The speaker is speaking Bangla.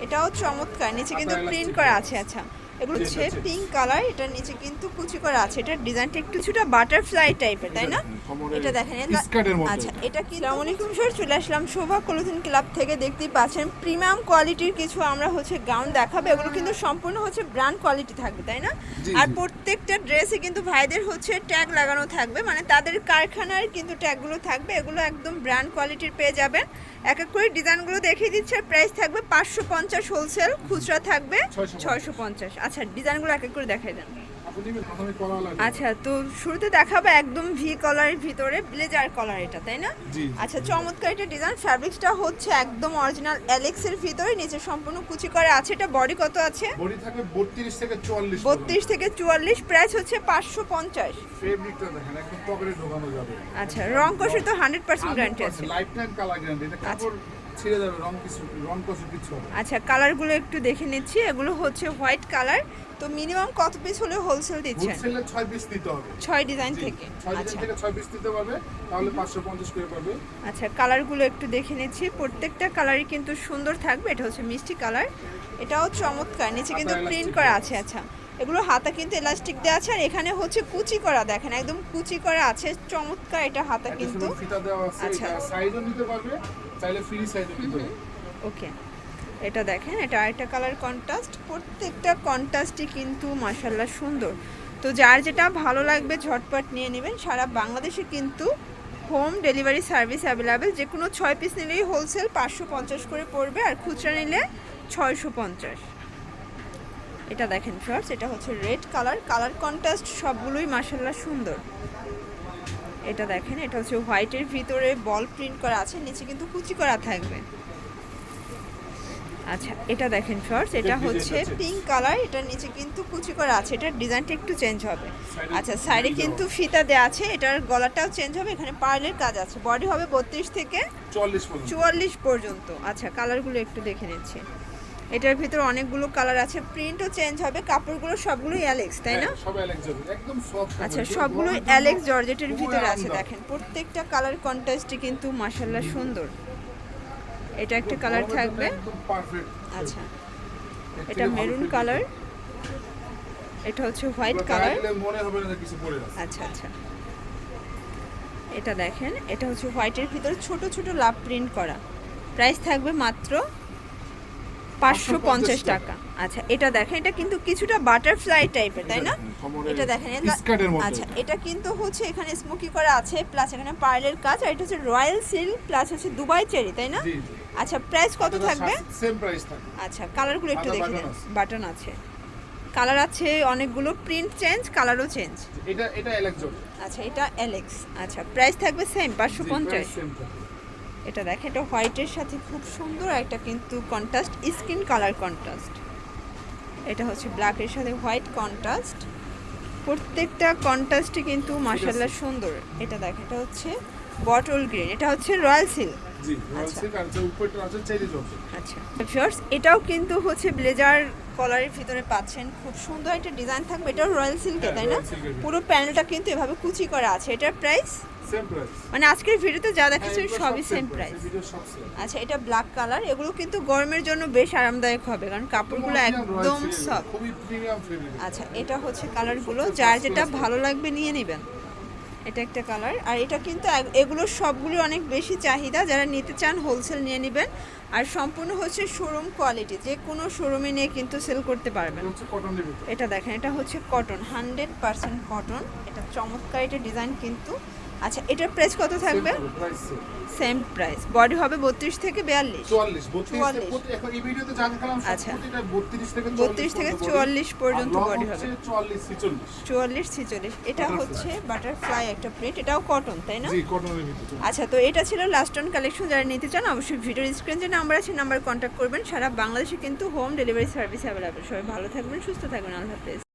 এটাও চমৎকার নিচে কিন্তু প্রিন্ট করা আছে আচ্ছা। এগুলো হচ্ছে পিঙ্ক কালার এটার নিচে কিন্তু কুচি করা আছে। এটার ডিজাইনটা একটু কিছুটা বাটারফ্লাই টাইপের তাই না? এটা দেখেন এটা- আচ্ছা এটা। কি আসসালামু আলাইকুম স্যার চলে আসলাম শোভা ক্লোথিং ক্লাব থেকে দেখতেই পাচ্ছেন প্রিমিয়াম কোয়ালিটির কিছু আমরা হচ্ছে গাউন দেখাবো। এগুলো কিন্তু সম্পূর্ণ হচ্ছে ব্র্যান্ড কোয়ালিটি থাকবে তাই না? আর। প্রত্যেকটা ড্রেসে কিন্তু ভাইদের হচ্ছে ট্যাগ লাগানো থাকবে। মানে তাদের কারখানার কিন্তু ট্যাগগুলো থাকবে। এগুলো একদম ব্র্যান্ড কোয়ালিটির পেয়ে যাবেন। এক এক করে ডিজাইনগুলো দেখিয়ে দিচ্ছে। প্রাইস থাকবে পাঁচশো পঞ্চাশ হোলসেল খুচরা থাকবে ছয়শো পঞ্চাশ। আচ্ছা ডিজাইনগুলো এক এক করে দেখাই দেন। আচ্ছা তো শুরুতে দেখাবো একদম ভি কলারের ভিতরে ব্লেজার কলার এটা তাই না? আচ্ছা চমৎকার এটা ডিজাইন ফ্যাব্রিক্সটা হচ্ছে একদম অরিজিনাল অ্যালেক্সের ভিতরে নিচে সম্পূর্ণ কুচি করা আছে। এটা বডি কত আছে? বডি থাকবে 32 থেকে 44 বত্রিশ থেকে চুয়াল্লিশ প্রাইস হচ্ছে পাঁচশো পঞ্চাশ। ফেব্রিকটা দেখেন একদম পকেটে ঢোকানো যাবে। আচ্ছা রং কষে তো হান্ড্রেড পার্সেন্ট গ্যারান্টি আছে। লাইফ টাইম কালার গ্যারান্টি এটা কাপড় ছিঁড়ে যাবে রং কিছু রং কিছু কিছু আচ্ছা কালারগুলো একটু দেখে নিচ্ছি। এগুলো হচ্ছে হোয়াইট কালার তো মিনিমাম কত পিস হলে হোলসেল দিচ্ছেন? হোলসেলে 6 পিস নিতে হবে। ছয় ডিজাইন থেকে। আচ্ছা। থেকে 6 পিস নিতে পারবে তাহলে 550 করে পাবে। আচ্ছা কালারগুলো একটু দেখে নিচ্ছি। প্রত্যেকটা কালারই কিন্তু সুন্দর থাকবে। এটা হচ্ছে মিষ্টি কালার এটাও চমৎকার। নিচে কিন্তু প্রিন্ট করা আছে আচ্ছা। এগুলো হাতা কিন্তু এলাস্টিক দেওয়া আছে আর এখানে হচ্ছে কুচি করা দেখেন একদম কুচি করা আছে চমৎকার এটা হাতা কিন্তু। আচ্ছা। সাইজও নিতে পারবে চাইলে ফ্রি সাইজও নিতে ওকে। এটা দেখেন এটা আরেকটা কালার কন্ট্রাস্ট প্রত্যেকটা কন্ট্রাস্টই কিন্তু মাসাল্লাহ সুন্দর। তো যার যেটা ভালো লাগবে ঝটপট নিয়ে নেবেন সারা বাংলাদেশে কিন্তু হোম ডেলিভারি সার্ভিস অ্যাভেলেবেল যে কোনো ছয় পিস নিলেই হোলসেল পাঁচশো পঞ্চাশ করে পড়বে আর খুচরা নিলে ছয়শো পঞ্চাশ। এটা দেখেন ফার্স্ট এটা হচ্ছে রেড কালার কালার কন্ট্রাস্ট সবগুলোই মাসাল্লাহ সুন্দর। এটা দেখেন এটা হচ্ছে হোয়াইটের ভিতরে বল প্রিন্ট করা আছে নিচে কিন্তু কুচি করা থাকবে। আচ্ছা এটা দেখেন ফার্স্ট এটা হচ্ছে পিঙ্ক কালার এটার নিচে কিন্তু কুচি করা আছে এটার ডিজাইনটা একটু চেঞ্জ হবে। আচ্ছা সাইডে কিন্তু ফিতা দেওয়া আছে এটার গলাটাও চেঞ্জ হবে এখানে পার্লের কাজ আছে। বডি হবে বত্রিশ থেকে চুয়াল্লিশ পর্যন্ত। আচ্ছা কালারগুলো একটু দেখে নিচ্ছি। এটার ভিতরে অনেকগুলো কালার আছে। প্রিন্টও চেঞ্জ হবে কাপড়গুলো সবগুলোই অ্যালেক্স তাই না? হ্যাঁ, সব অ্যালেক্স যাবে একদম সফট আচ্ছা সবগুলো অ্যালেক্স জর্জেটের ভিতরে আছে দেখেন। প্রত্যেকটা কালার কন্ট্রাস্টে কিন্তু মাসাল্লাহ সুন্দর। এটা একটা কালার থাকবে। একদম পারফেক্ট আচ্ছা এটা মেরুন কালার এটা হচ্ছে হোয়াইট কালার কালার মনে হবে না কিছু পরে আছে। আচ্ছা আচ্ছা। এটা দেখেন এটা হচ্ছে হোয়াইটের ভিতরে ছোট ছোট লাভ প্রিন্ট করা। প্রাইস থাকবে মাত্র পাঁচশো পঞ্চাশ টাকা। আচ্ছা এটা দেখেন এটা কিন্তু কিছুটা বাটারফ্লাই টাইপের তাই না? এটা দেখেন আচ্ছা এটা। কিন্তু হচ্ছে এখানে স্মোকি করা আছে প্লাস এখানে পার্লের কাজ আর এটা হচ্ছে রয়্যাল সিল্ক প্লাস হচ্ছে দুবাই চেরি তাই না? আচ্ছা প্রাইস কত থাকবে? সেম প্রাইস থাকবে। আচ্ছা কালারগুলো একটু দেখে নিন। বাটন আছে। কালার আছে অনেকগুলো প্রিন্ট চেঞ্জ কালারও চেঞ্জ এটা এটা অ্যালেক্স আচ্ছা এটা অ্যালেক্স আচ্ছা প্রাইস থাকবে সেম পাঁচশো পঞ্চাশ। এটা দেখেন এটা হোয়াইটের সাথে খুব সুন্দর একটা কিন্তু কন্ট্রাস্ট স্কিন কালার কন্ট্রাস্ট। এটা হচ্ছে ব্ল্যাকের সাথে হোয়াইট কন্ট্রাস্ট। প্রত্যেকটা কন্ট্রাস্টই কিন্তু মাসাল্লাহ সুন্দর। এটা দেখেন এটা হচ্ছে বটল গ্রিন এটা হচ্ছে রয়্যাল সিল্ক। জি আচ্ছা। জর্জ আচ্ছা। এটাও কিন্তু হচ্ছে ব্লেজার কলারের ভিতরে পাচ্ছেন। খুব সুন্দর একটা ডিজাইন থাকবে। এটাও রয়্যাল সিল্কে হ্যাঁ, তাই না। পুরো প্যানেলটা কিন্তু এভাবে কুচি করা আছে। এটার প্রাইস? মানে আজকের ভিডিওতে যা হ্যাঁ, দেখাচ্ছি সবই সেম প্রাইস আচ্ছা এটা ব্ল্যাক কালার এগুলো কিন্তু গরমের জন্য বেশ আরামদায়ক হবে কারণ কাপড়গুলো একদম সফট আচ্ছা এটা হচ্ছে কালারগুলো যার যেটা ভালো লাগবে নিয়ে নেবেন। এটা একটা কালার আর এটা কিন্তু এগুলো সবগুলো অনেক বেশি চাহিদা। যারা নিতে চান হোলসেল নিয়ে নেবেন। আর সম্পূর্ণ হচ্ছে শোরুম কোয়ালিটি যে কোনো শোরুমে নিয়ে কিন্তু সেল করতে পারবেন। এটা দেখেন এটা হচ্ছে কটন হান্ড্রেড পার্সেন্ট কটন এটা চমৎকার এটা ডিজাইন কিন্তু আচ্ছা এটার প্রাইস কত থাকবে? সেম প্রাইস বডি হবে বত্রিশ থেকে বিয়াল্লিশ। 44 32 44 প্রতি- এখন এই ভিডিওতে যা দেখালাম সব আচ্ছা। 32 থেকে 32 থেকে 44 পর্যন্ত বডি হবে। 44 46 চুয়াল্লিশ ছিচল্লিশ। এটা হচ্ছে বাটারফ্লাই একটা প্রিন্ট এটাও কটন তাই না? জি কটনের ভিতর। আচ্ছা তো এটা ছিল লাস্ট অন কালেকশন যারা নিতে চান অবশ্যই ভিডিওর স্ক্রিন যে নাম্বার আছে নাম্বার কন্ট্যাক্ট করবেন। সারা বাংলাদেশে কিন্তু হোম ডেলিভারি সার্ভিস অ্যাভেলেবেল সবাই ভালো থাকবেন সুস্থ থাকবেন। আল্লাহ হাফেজ।